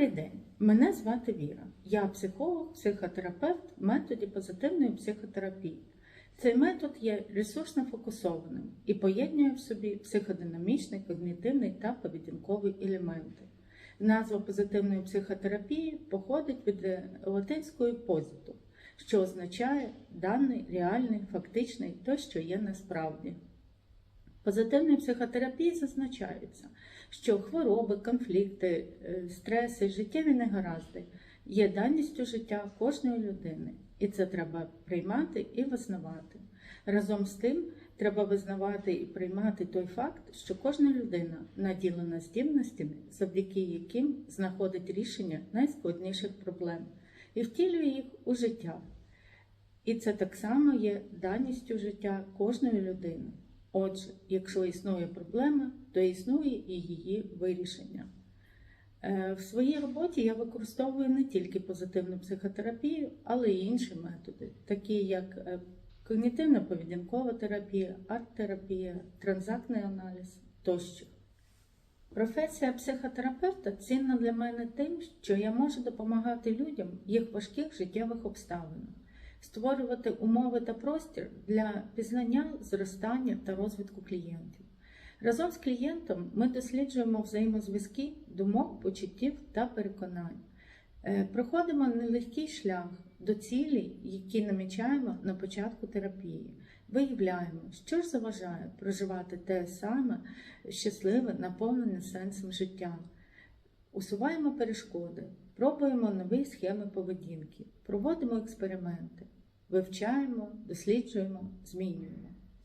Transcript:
Добрий день, мене звати Віра. Я психолог, психотерапевт методі позитивної психотерапії. Цей метод є ресурсно фокусованим і поєднує в собі психодинамічний, когнітивний та поведінковий елементи. Назва позитивної психотерапії походить від латинської позиту, що означає даний, реальний, фактичний той, що є насправді. Позитивній психотерапії зазначається, що хвороби, конфлікти, е, стреси, життєві негаразди є даністю життя кожної людини, і це треба приймати і визнавати. Разом з тим, треба визнавати і приймати той факт, що кожна людина наділена здібностями, завдяки яким знаходить рішення найскладніших проблем і втілює їх у життя. І це так само є даністю життя кожної людини. Отже, якщо існує проблема, то існує і її вирішення. Е, В своїй роботі я використовую не тільки позитивну психотерапію, але й інші методи, такі як е, когнітивно-поведінкова терапія, арт-терапія, транзактний аналіз тощо. Професія психотерапевта цінна для мене тим, що я можу допомагати людям в їх важких життєвих обставинах створювати умови та простір для пізнання, зростання та розвитку клієнтів. Разом з клієнтом ми досліджуємо взаємозв'язки, думок, почуттів та переконань. Е, Проходимо нелегкий шлях до цілей, які намічаємо на початку терапії. Виявляємо, що ж заважає проживати те саме щасливе, наповнене сенсом життя. Усуваємо перешкоди, пробуємо нові схеми поведінки, проводимо експерименти, вивчаємо, досліджуємо, змінюємо.